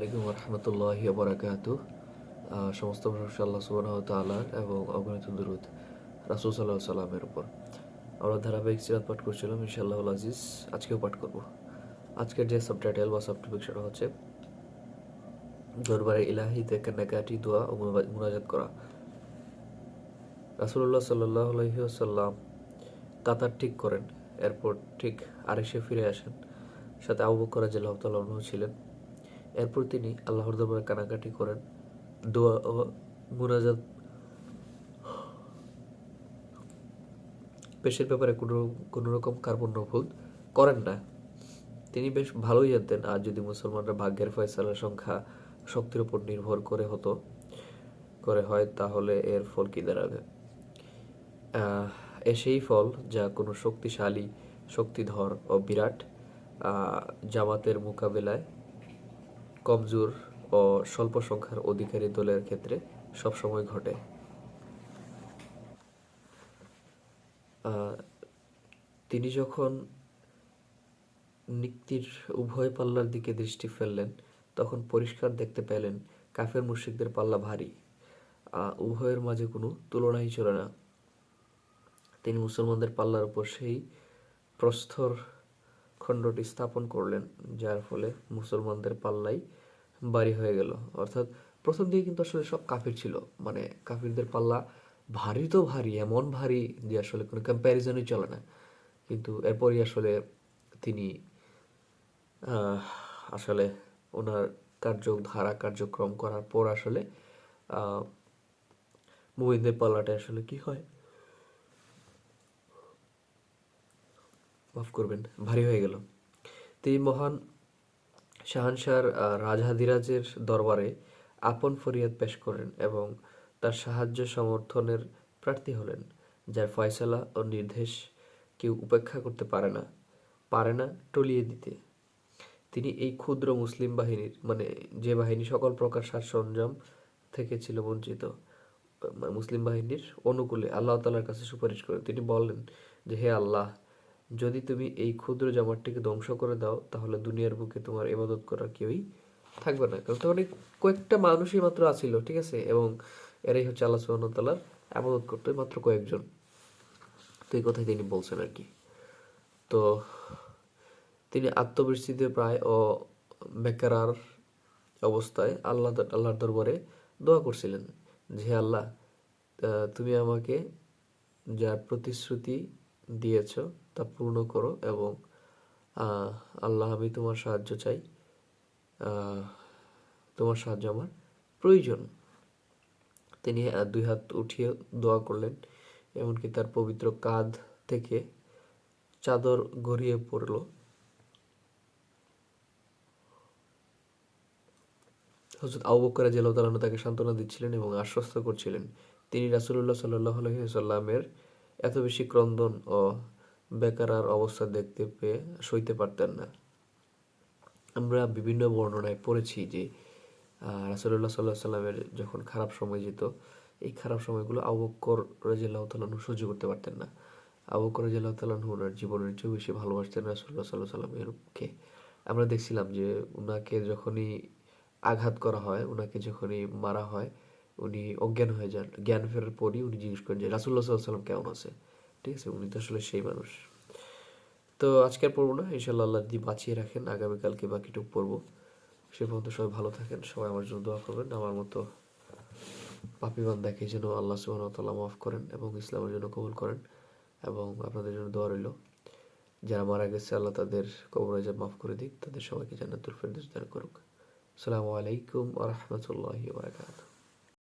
আলাইকুম রহমতুল্লাহি বরাকাত সমস্ত প্রশংসা আল্লাহ সুবাহ তালার এবং অগণিত দুরুদ রাসুল সাল্লাহ সাল্লামের উপর। আমরা ধারাবাহিক সিরাত পাঠ করছিলাম আজিজ। আজকেও পাঠ করব। আজকের যে সাবটাইটেল বা সাবটপিক সেটা হচ্ছে দরবারে ইলাহিতে কান্নাকাটি, দোয়া ও মুনাজাত করা। রাসুল্লাহ সাল্লাহ আলহিহাল্লাম কাতার ঠিক করেন, এরপর ঠিক আরেসে ফিরে আসেন। সাথে আবু বকর রাজিয়াল্লাহু তাআলা আনহু ছিলেন। এরপর তিনি আল্লাহর দরবারে কানাকাটি করেন। দোয়া ও মুনাজাত পেশের ব্যাপারে কোনো কোনো রকম কার্পণ্যবোধ করেন না। তিনি বেশ ভালোই জানতেন, আর যদি মুসলমানরা ভাগ্যের ফয়সালার সংখ্যা শক্তির উপর নির্ভর করে হতো, করে হয়, তাহলে এর ফল কি দাঁড়াবে? এ সেই ফল যা কোনো শক্তিশালী, শক্তিধর ও বিরাট জামাতের মোকাবেলায় কমজোর ও স্বল্প সংখ্যার অধিকারী দলের ক্ষেত্রে সবসময় ঘটে। তিনি যখন নিক্তির উভয় পাল্লার দিকে দৃষ্টি ফেললেন, তখন পরিষ্কার দেখতে পেলেন কাফের মুশরিকদের পাল্লা ভারী। উভয়ের মাঝে কোনো তুলনাই ছিল না। তিনি মুসলমানদের পাল্লার উপর সেই প্রস্তর খণ্ডটি স্থাপন করলেন যার ফলে মুসলমানদের পাল্লাই ভারী হয়ে গেল। অর্থাৎ প্রথম দিকে কিন্তু আসলে সব কাফির ছিল। মানে কাফিরদের পাল্লা ভারী তো ভারী এমন ভারী যে আসলে কোনো কম্প্যারিজনই চলে না। কিন্তু এরপরই আসলে তিনি আসলে ওনার কার্যধারা কার্যক্রম করার পর আসলে আহ, মুমিনদের পাল্লাটা আসলে কি হয়? মাফ করবেন ভারী হয়ে গেল। তিনি মহান শাহানশাহর আহ, রাজহাদিরাজের দরবারে আপন ফরিয়াদ পেশ করেন এবং তার সাহায্য সমর্থনের প্রার্থী হলেন যার ফয়সালা ও নির্দেশ কেউ উপেক্ষা করতে পারে না পারে না টলিয়ে দিতে। তিনি এই ক্ষুদ্র মুসলিম বাহিনীর মানে যে বাহিনী সকল প্রকার সাজ সরঞ্জাম থেকে ছিল বঞ্চিত মুসলিম বাহিনীর অনুকূলে আল্লাহ তালার কাছে সুপারিশ করেন তিনি বললেন যে হে আল্লাহ যদি তুমি এই ক্ষুদ্র জামাতটিকে ধ্বংস করে দাও, তাহলে দুনিয়ার বুকে তোমার এবাদত করার কেউই থাকবে না। কারণ তখন কয়েকটা মানুষই মাত্র আছিল, ঠিক আছে? এবং এরাই হচ্ছে আল্লাহ তাআলার আবাদত করতে মাত্র কয়েকজন। তো এই কথাই তিনি বলছেন আর কি। তো তিনি আত্মবিস্মৃতি প্রায় ও বেকারার অবস্থায় আল্লাহ আল্লাহর দরবারে দোয়া করছিলেন যে আল্লাহ তুমি আমাকে যার প্রতিশ্রুতি দিয়েছ তা পূর্ণ করো এবং আল্লাহ আমি তোমার সাহায্য চাই। তোমার সাহায্য আমার প্রয়োজন। তিনি দুই হাত উঠিয়ে দোয়া করলেন, এমনকি তার পবিত্র কাঁধ থেকে চাদর গড়িয়ে পড়ল। হজরত আবু বকর রাদিয়াল্লাহু তাআলা তাকে সান্ত্বনা দিচ্ছিলেন এবং আশ্বস্ত করছিলেন। তিনি রাসূলুল্লাহ সাল্লাল্লাহু আলাইহি সাল্লামের এত বেশি ক্রন্দন ও বেকারার অবস্থা দেখতে পেয়ে সইতে পারতেন না। আমরা বিভিন্ন বর্ণনায় পড়েছি যে আহ, রাসূলুল্লাহ সাল্লাহ সাল্লামের যখন খারাপ সময় যেত এই খারাপ সময়গুলো আবু বকর রাজিয়াল্লাহু সহ্য করতে পারতেন না। আবু বকর রাজিয়াল্লাহু তাআলা ওনার জীবনের চেয়েও বেশি ভালোবাসতেন রাসূলুল্লাহ সাল্লাহ সাল্লামেরকে আমরা দেখছিলাম যে উনাকে যখনই আঘাত করা হয় উনাকে যখনই মারা হয় উনি অজ্ঞান হয়ে যান। জ্ঞান ফেরার পরই উনি জিজ্ঞেস করেন যে রাসুল্লাহ সাল্লাহ সাল্লাম কেমন আছে? ঠিক আছে? উনি তো আসলে সেই মানুষ। তো আজকে আর পড়ব না ইনশাল্লাহ আল্লাহ যদি বাঁচিয়ে রাখেন, আগামীকালকে বাকিটুকু পড়ব সে পর্যন্ত সবাই ভালো থাকেন, সবাই আমার জন্য দোয়া করবেন। আমার মতো পাপি বান্দাকে যেন আল্লাহ ওয়া মাফ করেন এবং ইসলামের জন্য কবুল করেন এবং আপনাদের জন্য দোয়া রইল। যারা মারা গেছে, আল্লাহ তাদের কবর আজাব মাফ করে দিক। তাদের সবাইকে জান্নাতুল ফেরদৌস দান করুক। আসসালামু আলাইকুম ওয়া রাহমাতুল্লাহি বারাকাতুহু।